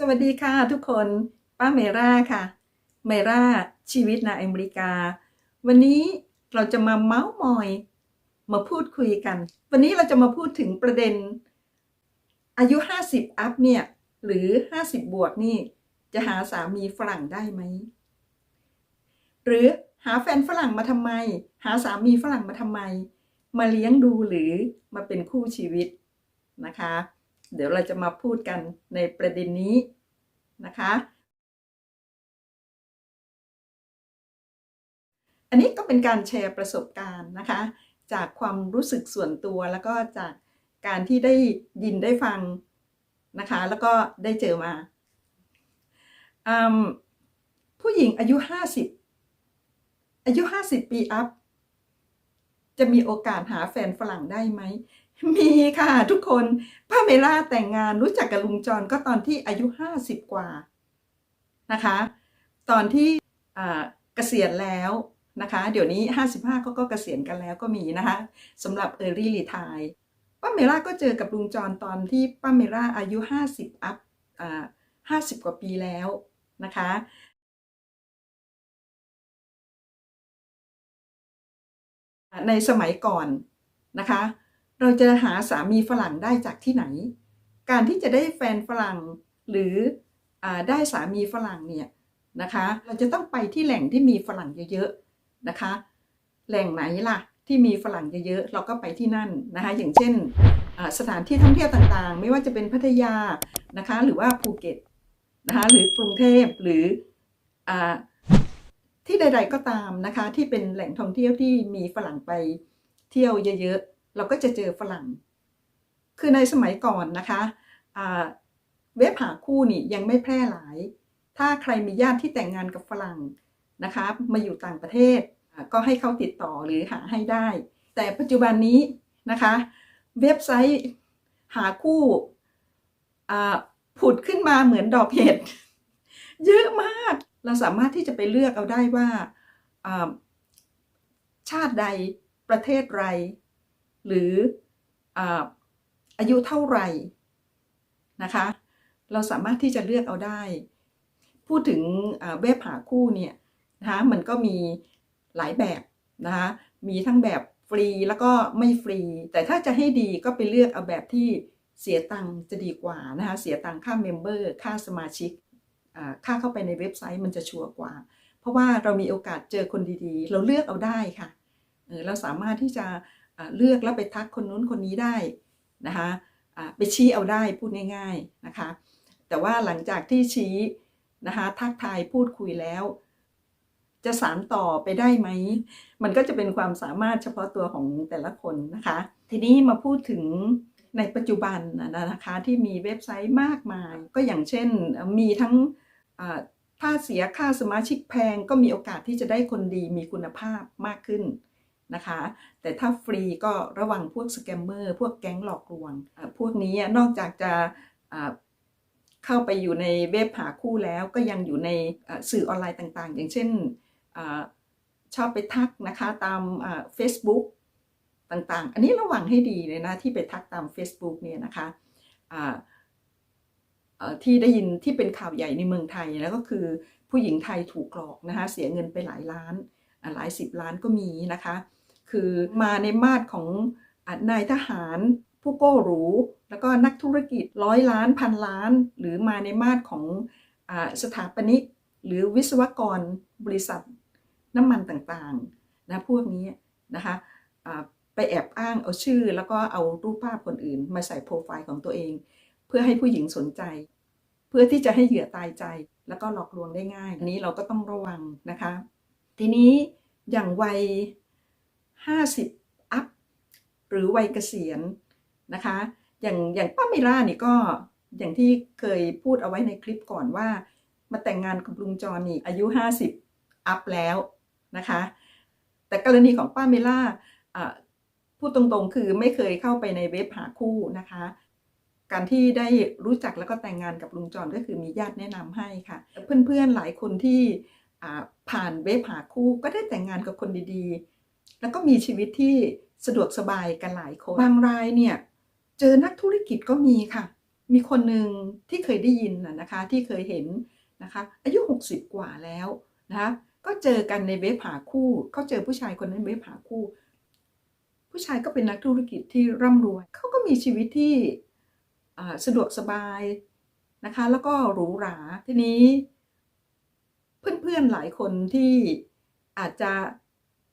สวัสดีค่ะทุกคนป้าเมร่าค่ะ เมร่าชีวิตในอเมริกา วันนี้เราจะมาเมาส์มอย มาพูดคุยกัน วันนี้เราจะมาพูดถึงประเด็น อายุ 50 อัพเนี่ย หรือ 50 บวกนี่ จะหาสามีฝรั่งได้ไหม หรือหาแฟนฝรั่งมาทำไม หาสามีฝรั่งมาทำไม มาเลี้ยงดูหรือมาเป็นคู่ชีวิตนะคะ เดี๋ยวเราจะมาพูดกันในประเด็นนี้นะคะ อันนี้ก็เป็นการแชร์ประสบการณ์นะคะ จากความรู้สึกส่วนตัวแล้วก็จากการที่ได้ยินได้ฟังนะคะ แล้วก็ได้เจอมาอมผู้หญิงอายุ 50 อายุ 50 ปีอัพ จะมีโอกาสหาแฟนฝรั่งได้ไหม มีค่ะทุกคนป้าเมล่าแต่งงานรู้จักกับลุงจรก็ตอนที่อายุ50กว่านะคะ ตอนที่เกษียณแล้วนะคะ เดี๋ยวนี้55เขาก็เกษียณกันแล้วก็มีนะคะสำหรับ Early Retire ป้าเมล่าก็เจอกับลุงจรตอนที่ป้าเมล่าอายุ50อัพอ่า50กว่าปีแล้วนะคะในสมัยก่อนนะคะ เราจะหาสามีฝรั่งได้จากที่ไหน การที่จะได้แฟนฝรั่งหรืออได้สามีฝรั่งเนี่ยนะคะ เราจะต้องไปที่แหล่งที่มีฝรั่งเยอะๆนะคะ แหล่งไหนล่ะที่มีฝรั่งเยอะๆเราก็ไปที่นั่นนะคะ อย่างเช่นสถานที่ท่องเที่ยวต่างๆ ไม่ว่าจะเป็นพัทยานะคะ หรือว่าภูเก็ตนะคะ หรือกรุงเทพหรืออที่ใด ๆก็ตามนะคะ ที่เป็นแหล่งท่องเที่ยวที่มีฝรั่งไปเที่ยวเยอะๆ เราก็จะเจอฝรั่ง คือในสมัยก่อนนะคะเว็บหาคู่นี่ยังไม่แพร่หลาย ถ้าใครมีญาติที่แต่งงานกับฝรั่งนะคะมาอยู่ต่างประเทศก็ให้เขาติดต่อหรือหาให้ได้ แต่ปัจจุบันนี้นะคะ เว็บไซต์หาคู่ผุดขึ้นมาเหมือนดอกเห็ดเยอะมากเราสามารถที่จะไปเลือกเอาได้ว่าอ่าชาติใดประเทศไร หรืออายุเท่าไหร่นะคะ เราสามารถที่จะเลือกเอาได้ พูดถึงเว็บหาคู่เนี่ยนะคะมันก็มีหลายแบบนะคะมีทั้งแบบฟรีแล้วก็ไม่ฟรี แต่ถ้าจะให้ดีก็ไปเลือกเอาแบบที่เสียตังค์จะดีกว่านะคะเสียตังค่าเมมเบอร์ค่าสมาชิกค่าเข้าไปในเว็บไซต์มันจะชัวร์กว่า เพราะว่าเรามีโอกาสเจอคนดีๆ เราเลือกเอาได้ค่ะเราสามารถที่จะ เลือกแล้วไปทักคนนู้นคนนี้ได้นะคะไปชี้เอาได้พูดง่าย ๆนะคะ แต่ว่าหลังจากที่ชี้นะคะทักทายพูดคุยแล้ว จะสานต่อไปได้ไหม มันก็จะเป็นความสามารถเฉพาะตัวของแต่ละคนนะคะ ทีนี้มาพูดถึงในปัจจุบันนะคะที่มีเว็บไซต์มากมาย ก็อย่างเช่นมีทั้งถ้าเสียค่าสมาชิกแพงก็มีโอกาสที่จะได้คนดีมีคุณภาพมากขึ้น นะคะ แต่ถ้าฟรีก็ระวังพวกสแกมเมอร์พวกแก๊งหลอกลวง พวกนี้นอกจากจะเข้าไปอยู่ในเว็บหาคู่แล้วก็ยังอยู่ในสื่อออนไลน์ต่างๆ อย่างเช่นอชอบไปทักนะคะตามเฟซบุ๊กต่างๆ อันนี้ระวังให้ดีเลยนะที่ไปทักตาม Facebook เนี่ยนะคะที่ได้ยินที่เป็นข่าวใหญ่ในเมืองไทยแล้วก็คือผู้หญิงไทยถูกหลอกนะคะเสียเงินไปหลายล้านหลายสิบล้านก็มีนะคะ คือมาในมาดของอนายทหาร ผู้โก้หรู แล้วก็นักธุรกิจร้อยล้านพันล้าน หรือมาในมาดของอสถาปนิก หรือวิศวกรบริษัทน้ำมันต่างๆนะพวกนี้นะคะไปแอบอ้างเอาชื่อ แล้วก็เอารูปภาพคนอื่น มาใส่โปรไฟล์ของตัวเอง เพื่อให้ผู้หญิงสนใจ เพื่อที่จะให้เหยื่อตายใจ แล้วก็หลอกลวงได้ง่าย อันนี้เราก็ต้องระวังนะคะ ทีนี้อย่างวัย 50 อัพ หรือวัยเกษียณนะคะ อย่างอย่างป้าเมล่านี่ก็อย่างที่เคยพูดเอาไว้ในคลิปก่อนว่า มาแต่งงานกับลุงจอนี่อายุ 50 อัพแล้วนะคะ แต่กรณีของป้าเมล่าพูดตรงๆ คือไม่เคยเข้าไปในเว็บหาคู่นะคะ การที่ได้รู้จักแล้วก็แต่งงานกับลุงจรก็คือมีญาติแนะนำให้ค่ะ เพื่อนๆหลายคนที่ผ่านเว็บหาคู่ก็ได้แต่งงานกับคนดีๆ แล้วก็มีชีวิตที่สะดวกสบายกันหลายคนบางรายเนี่ยเจอนักธุรกิจก็มีค่ะ มีคนหนึ่งที่เคยได้ยินนะคะที่เคยเห็นนะคะอายุ 60 กว่าแล้วนะคะก็เจอกันในเว็บหาคู่เขาเจอผู้ชายคนนั้นเว็บหาคู่ ผู้ชายก็เป็นนักธุรกิจที่ร่ำรวยเขาก็มีชีวิตที่สะดวกสบายนะคะ แล้วก็หรูหราทีนี้ เพื่อนๆหลายคนที่อาจจะ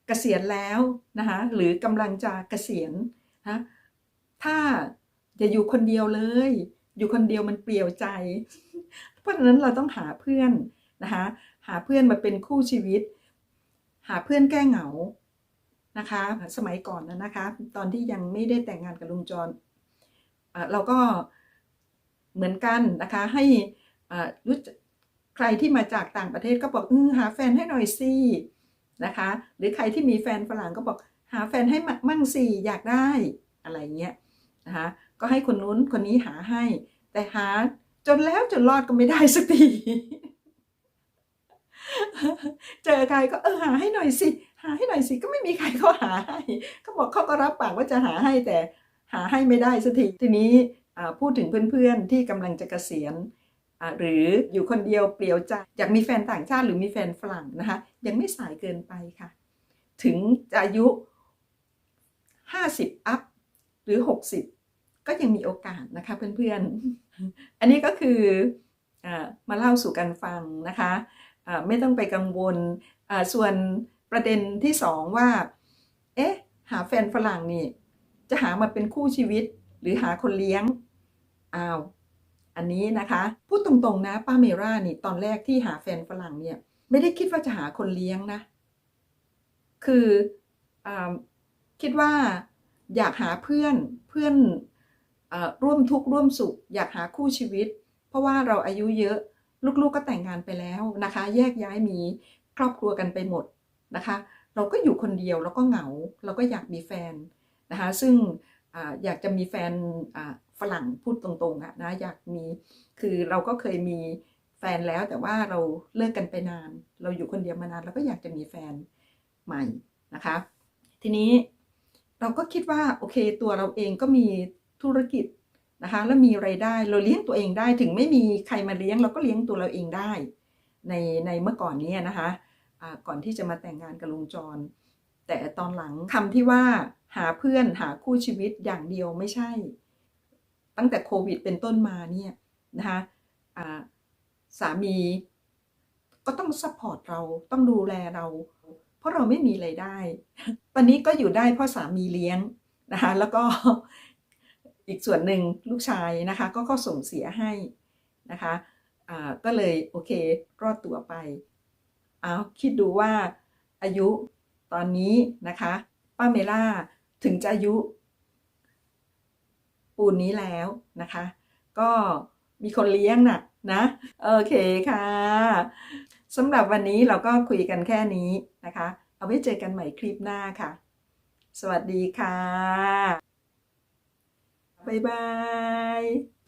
กษียณแล้วนะคะหรือกำลังจะเกษียณนะถ้าอย่าอยู่คนเดียวเลย อยู่คนเดียวมันเปลี่ยวใจ เพราะฉะนั้นเราต้องหาเพื่อนนะคะหาเพื่อนมาเป็นคู่ชีวิต หาเพื่อนแก้เหงานะคะ สมัยก่อนนะนะคะ ตอนที่ยังไม่ได้แต่งงานกับลุงจรอะเราก็เหมือนกันนะคะให้รู้ใครที่มาจากต่างประเทศก็บอกเออหาแฟนให้หน่อยสิ นะคะ หรือใครที่มีแฟนฝรั่งก็บอกหาแฟนให้มั่งสิอยากได้อะไรเงี้ยนะคะก็ให้คนนู้นคนนี้หาให้ แต่หาจนแล้วจนรอดก็ไม่ได้สักทีเจอใครก็เออหาให้หน่อยสิ หาให้หน่อยสิก็ไม่มีใครเขาหาให้เขาบอกเขาก็รับปากว่าจะหาให้แต่หาให้ไม่ได้สักทีทีนี้พูดถึงเพื่อนๆที่กำลังจะเกษียณ หรืออยู่คนเดียวเปลี่ยวใจอยากมีแฟนต่างชาติหรือมีแฟนฝรั่งนะคะยังไม่สายเกินไปค่ะ ถึงอายุ 50 อัพ หรือ 60 ก็ยังมีโอกาสนะคะเพื่อนๆ อันนี้ก็คืออมาเล่าสู่กันฟังนะคะอ่าไม่ต้องไปกังวลส่วนประเด็นที่สองว่า เอ๊ะ หาแฟนฝรั่งนี่ จะหามาเป็นคู่ชีวิต หรือหาคนเลี้ยง อ้าว อันนี้นะคะ พูดตรงๆนะป้าเมร่านี่ตอนแรกที่หาแฟนฝรั่งเนี่ย ไม่ได้คิดว่าจะหาคนเลี้ยงนะ คืออคิดว่าอยากหาเพื่อนเพื่อนอร่วมทุกข์ร่วมสุข อยากหาคู่ชีวิต เพราะว่าเราอายุเยอะลูกๆก็แต่งงานไปแล้วนะคะ แยกย้ายมีครอบครัวกันไปหมดนะคะ เราก็อยู่คนเดียวแล้วก็เหงา เราก็อยากมีแฟนนะคะ ซึ่งออยากจะมีแฟน ฝรั่งพูดตรงๆอะนะอยากมีคือเราก็เคยมีแฟนแล้วแต่ว่าเราเลิกกันไปนาน เราอยู่คนเดียวมานานเราก็อยากจะมีแฟนใหม่นะคะ ทีนี้เราก็คิดว่าโอเคตัวเราเองก็มีธุรกิจนะคะแล้วมีไรายได้เราเลี้ยงตัวเองได้ถึงไม่มีใครมาเลี้ยง เราก็เลี้ยงตัวเราเองได้ ในในเมื่อก่อนนี้นะคะอ่าก่อนที่จะมาแต่งงานกับลุงจร แต่ตอนหลังคำที่ว่าหาเพื่อนหาคู่ชีวิตอย่างเดียวไม่ใช่ ตั้งแต่โควิดเป็นต้นมาเนี่ยนะคะสามีก็ต้องซัพพอร์ตเราต้องดูแลเรา เพราะเราไม่มีไรายได้ ตอนนี้ก็อยู่ได้เพราะสามีเลี้ยงนะคะแล้วก็อีกส่วนหนึ่งลูกชายนะคะก็ก็ส่งเสียให้นะคะอ่าก็เลยโอเครอดตัวไปเอาคิดดูว่าอายุตอนนี้นะคะป้าเมล่าถึงจะอายุ ปูนนี้แล้วนะคะ ก็มีคนเลี้ยงน่ะนะ โอเคค่ะสำหรับวันนี้เราก็คุยกันแค่นี้นะคะ เอาไว้เจอกันใหม่คลิปหน้าค่ะ สวัสดีค่ะ บ๊ายบาย